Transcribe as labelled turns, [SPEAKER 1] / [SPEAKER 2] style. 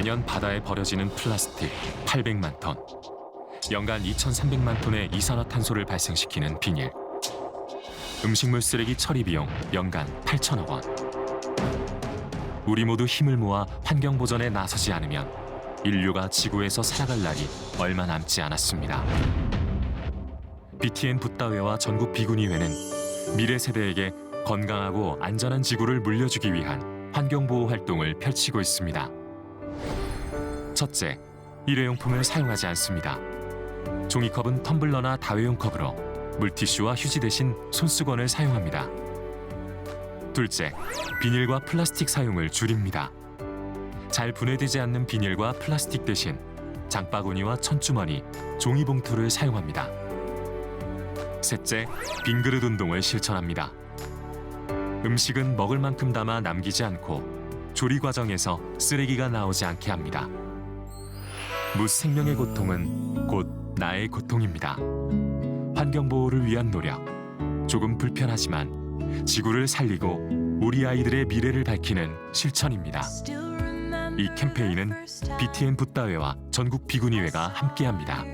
[SPEAKER 1] 매년 바다에 버려지는 플라스틱 800만 톤, 연간 2,300만 톤의 이산화탄소를 발생시키는 비닐, 음식물 쓰레기 처리 비용 연간 8천억 원. 우리 모두 힘을 모아 환경 보전에 나서지 않으면 인류가 지구에서 살아갈 날이 얼마 남지 않았습니다. BTN 붓다회와 전국 비구니회는 미래 세대에게 건강하고 안전한 지구를 물려주기 위한 환경 보호 활동을 펼치고 있습니다. 첫째, 일회용품을 사용하지 않습니다. 종이컵은 텀블러나 다회용 컵으로 물티슈와 휴지 대신 손수건을 사용합니다. 둘째, 비닐과 플라스틱 사용을 줄입니다. 잘 분해되지 않는 비닐과 플라스틱 대신 장바구니와 천주머니, 종이봉투를 사용합니다. 셋째, 빈그릇 운동을 실천합니다. 음식은 먹을 만큼 담아 남기지 않고 조리 과정에서 쓰레기가 나오지 않게 합니다. 무생명의 고통은 곧 나의 고통입니다. 환경 보호를 위한 노력. 조금 불편하지만 지구를 살리고 우리 아이들의 미래를 밝히는 실천입니다. 이 캠페인은 BTN 붓다회와 전국 비구니회가 함께합니다.